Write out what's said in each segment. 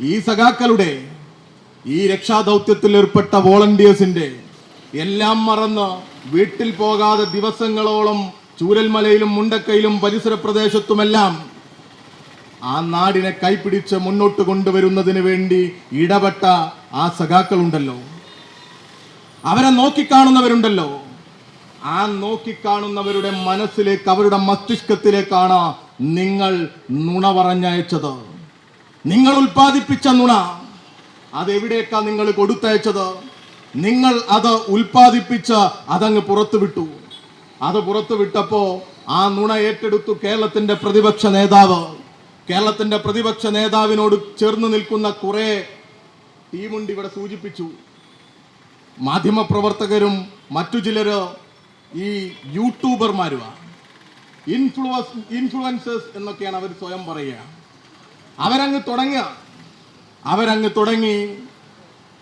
ഈ സഖാക്കളുടെ ഈ രക്ഷാദൗത്യത്തിൽ ഏർപ്പെട്ട വോളണ്ടിയേഴ്സിന്റെ എല്ലാം മറന്ന് വീട്ടിൽ പോകാതെ ദിവസങ്ങളോളം ചൂരൽമലയിലും മുണ്ടക്കയിലും പരിസര പ്രദേശത്തുമെല്ലാം ആ നാടിനെ കൈപിടിച്ച് മുന്നോട്ട് കൊണ്ടുവരുന്നതിന് വേണ്ടി ഇടപെട്ട ആ സഖാക്കളുണ്ടല്ലോ. അവരെ നോക്കിക്കാണുന്നവരുണ്ടല്ലോ. ആ നോക്കിക്കാണുന്നവരുടെ മനസ്സിലേക്ക് അവരുടെ മസ്തിഷ്കത്തിലേക്കാണ് നിങ്ങൾ നുണ പറഞ്ഞയച്ചത്. നിങ്ങൾ ഉൽപ്പാദിപ്പിച്ച നുണ അതെവിടേക്കാ നിങ്ങൾ കൊടുത്തയച്ചത്? നിങ്ങൾ അത് ഉൽപ്പാദിപ്പിച്ച് അതങ്ങ് പുറത്തു വിട്ടു. അത് പുറത്തു വിട്ടപ്പോ ആ നുണ ഏറ്റെടുത്തു കേരളത്തിന്റെ പ്രതിപക്ഷ നേതാവ്. കേരളത്തിന്റെ പ്രതിപക്ഷ നേതാവിനോട് ചേർന്ന് നിൽക്കുന്ന കുറെ ടീമുണ്ട് ഇവിടെ സൂചിപ്പിച്ചു. മാധ്യമപ്രവർത്തകരും മറ്റു ചിലര് ഈ യൂട്യൂബർമാരുമാണ് ഇൻഫ്ലുവൻസ് ഇൻഫ്ലുവൻസേഴ്സ് എന്നൊക്കെയാണ് അവർ സ്വയം പറയുക. അവരങ്ങ് തുടങ്ങുക. അവരങ്ങ് തുടങ്ങി.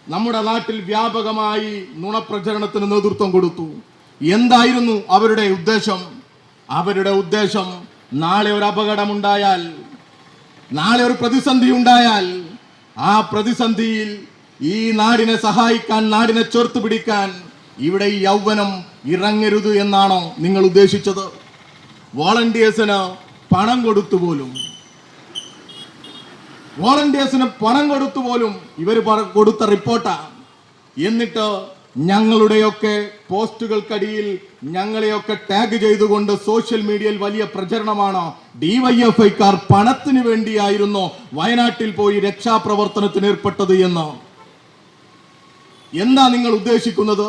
നമ്മുടെ നാട്ടിൽ വ്യാപകമായി നുണപ്രചരണത്തിന് നേതൃത്വം കൊടുത്തു. എന്തായിരുന്നു അവരുടെ ഉദ്ദേശം? അവരുടെ ഉദ്ദേശം നാളെ ഒരു അപകടമുണ്ടായാൽ നാളെ ഒരു പ്രതിസന്ധി ഉണ്ടായാൽ ആ പ്രതിസന്ധിയിൽ ഈ നാടിനെ സഹായിക്കാൻ നാടിനെ ചേർത്ത് പിടിക്കാൻ ഇവിടെ ഈ യൗവനം ഇറങ്ങരുത് എന്നാണോ നിങ്ങൾ ഉദ്ദേശിച്ചത്? വോളണ്ടിയേഴ്സിന് പണം കൊടുത്തു പോലും വോളണ്ടിയേഴ്സിന് പണം കൊടുത്തു പോലും ഇവർ കൊടുത്ത റിപ്പോർട്ടാണ് എന്നിട്ട് ഞങ്ങളുടെയൊക്കെ പോസ്റ്റുകൾക്കടിയിൽ ഞങ്ങളെയൊക്കെ ടാഗ് ചെയ്തുകൊണ്ട് സോഷ്യൽ മീഡിയയിൽ വലിയ പ്രചരണമാണ്. ഡിവൈഎഫ്ഐക്കാർ പണത്തിന് വേണ്ടിയായിരുന്നു വയനാട്ടിൽ പോയി രക്ഷാപ്രവർത്തനത്തിന് ഏർപ്പെട്ടത് എന്ന്. എന്താ നിങ്ങൾ ഉദ്ദേശിക്കുന്നത്?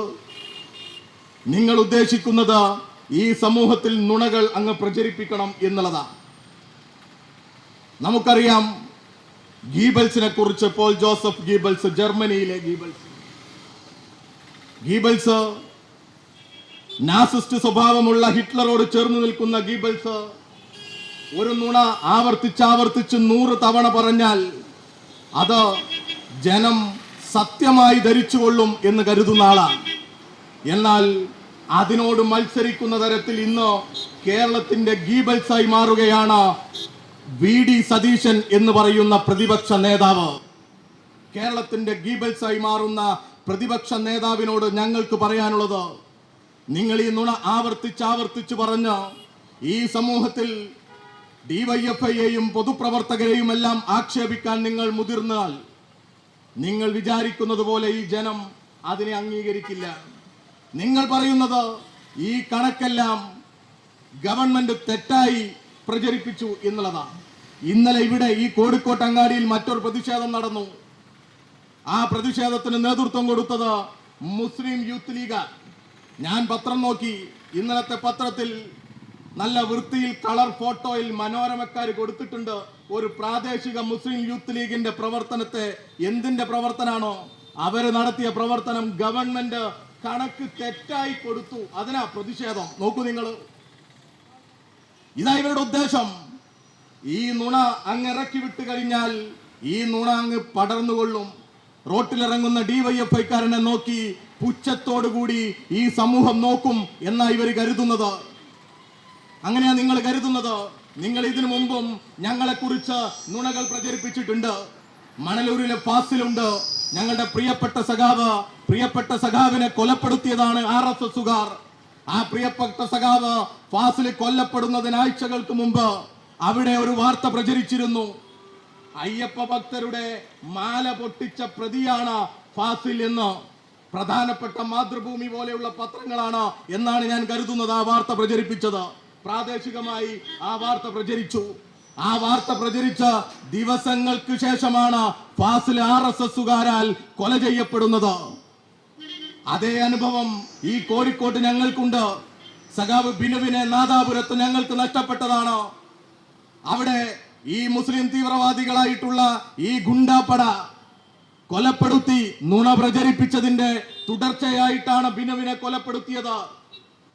നിങ്ങൾ ഉദ്ദേശിക്കുന്നത് ഈ സമൂഹത്തിൽ നുണകൾ അങ്ങ് പ്രചരിപ്പിക്കണം എന്നുള്ളതാ. നമുക്കറിയാം ഗീബൽസിനെ കുറിച്ച് പോൾ ജോസഫ് ഗീബൽസ് ജർമ്മനിയിലെ ഗീബൽസ്. ഗീബൽസ് നാസിസ്റ്റ് സ്വഭാവമുള്ള ഹിറ്റ്ലറോട് ചേർന്ന് നിൽക്കുന്ന ഗീബൽസ് ഒരു നുണ ആവർത്തിച്ചാവർത്തിച്ച് നൂറ് തവണ പറഞ്ഞാൽ അത് ജനം സത്യമായി ധരിച്ചുകൊള്ളും എന്ന് കരുതുന്ന ആളാണ്. എന്നാൽ അതിനോട് മത്സരിക്കുന്ന തരത്തിൽ ഇന്ന് കേരളത്തിന്റെ ഗീബൽസായി മാറുകയാണ് വി ഡി സതീശൻ എന്ന് പറയുന്ന പ്രതിപക്ഷ നേതാവ്. കേരളത്തിന്റെ ഗീബൽസായി മാറുന്ന പ്രതിപക്ഷ നേതാവിനോട് ഞങ്ങൾക്ക് പറയാനുള്ളത് നിങ്ങൾ ഈ നുണ ആവർത്തിച്ച് ആവർത്തിച്ച് പറഞ്ഞ് ഈ സമൂഹത്തിൽ ഡിവൈഎഫ്ഐയെയും പൊതുപ്രവർത്തകരെയും എല്ലാം ആക്ഷേപിക്കാൻ നിങ്ങൾ മുതിർന്നാൽ നിങ്ങൾ വിചാരിക്കുന്നത് പോലെ ഈ ജനം അതിനെ അംഗീകരിക്കില്ല. നിങ്ങൾ പറയുന്നത് ഈ കണക്കെല്ലാം ഗവൺമെന്റ് തെറ്റായി പ്രചരിപ്പിച്ചു എന്നുള്ളതാണ്. ഇന്നലെ ഇവിടെ ഈ കോഴിക്കോട്ട് അങ്ങാടിയിൽ മറ്റൊരു പ്രതിഷേധം നടന്നു. ആ പ്രതിഷേധത്തിന് നേതൃത്വം കൊടുത്തത് മുസ്ലിം യൂത്ത് ലീഗ് ഞാൻ പത്രം നോക്കി. ഇന്നലത്തെ പത്രത്തിൽ നല്ല വൃത്തിയിൽ കളർ ഫോട്ടോയിൽ മനോരമക്കാർ കൊടുത്തിട്ടുണ്ട്. ഒരു പ്രാദേശിക മുസ്ലിം യൂത്ത് ലീഗിന്റെ പ്രവർത്തനത്തെ എന്തിന്റെ പ്രവർത്തനാണോ? അവർ നടത്തിയ പ്രവർത്തനം ഗവൺമെന്റ് കണക്ക് തെറ്റായി കൊടുത്തു. അതിനാ പ്രതിഷേധം. നോക്കൂ നിങ്ങൾ ഇതാ ഇവരുടെ ഉദ്ദേശം. ഈ നുണ അങ്ങ് ഇറക്കി വിട്ട് കഴിഞ്ഞാൽ ഈ നുണ അങ്ങ് പടർന്നുകൊള്ളും റോട്ടിലിറങ്ങുന്ന ഡിവൈഎഫ്ഐക്കാരനെ നോക്കി പുച്ഛത്തോടുകൂടി ഈ സമൂഹം നോക്കും എന്നാ ഇവർ കരുതുന്നത്. അങ്ങനെയാ നിങ്ങൾ കരുതുന്നത്. നിങ്ങൾ ഇതിനു മുമ്പും ഞങ്ങളെ കുറിച്ച് നുണകൾ പ്രചരിപ്പിച്ചിട്ടുണ്ട്. മണലൂരിലെ പാസിലുണ്ട് ഞങ്ങളുടെ പ്രിയപ്പെട്ട സഖാവ് പ്രിയപ്പെട്ട സഖാവിനെ കൊലപ്പെടുത്തിയതാണ് ആർ എസ് എസുകാർ ആ പ്രിയപ്പെട്ട സഖാവ് ഫാസിൽ കൊല്ലപ്പെടുന്നതിന് ആഴ്ചകൾക്ക് മുമ്പ് അവിടെ ഒരു വാർത്ത പ്രചരിച്ചിരുന്നു. അയ്യപ്പ ഭക്തരുടെ മാല പൊട്ടിച്ച പ്രതിയാണ് ഫാസിൽ എന്ന്. പ്രധാനപ്പെട്ട മാതൃഭൂമി പോലെയുള്ള പത്രങ്ങളാണ് എന്നാണ് ഞാൻ കരുതുന്നത് ആ വാർത്ത പ്രചരിപ്പിച്ചത്. പ്രാദേശികമായി ആ വാർത്ത പ്രചരിച്ചു. ആ വാർത്ത പ്രചരിച്ച ദിവസങ്ങൾക്ക് ശേഷമാണ് ഫാസിൽ ആർ എസ് എസുകാരാൽ കൊല ചെയ്യപ്പെടുന്നത്. അതേ അനുഭവം ഈ കോഴിക്കോട്ട് ഞങ്ങൾക്കുണ്ട്. സഖാവ് ബിനുവിനെ നാദാപുരത്ത് ഞങ്ങൾക്ക് നഷ്ടപ്പെട്ടതാണ്. അവിടെ ഈ മുസ്ലിം തീവ്രവാദികളായിട്ടുള്ള ഈ ഗുണ്ടാപ്പട കൊലപ്പെടുത്തി നുണ പ്രചരിപ്പിച്ചതിന്റെ തുടർച്ചയായിട്ടാണ് ബിനുവിനെ കൊലപ്പെടുത്തിയത്.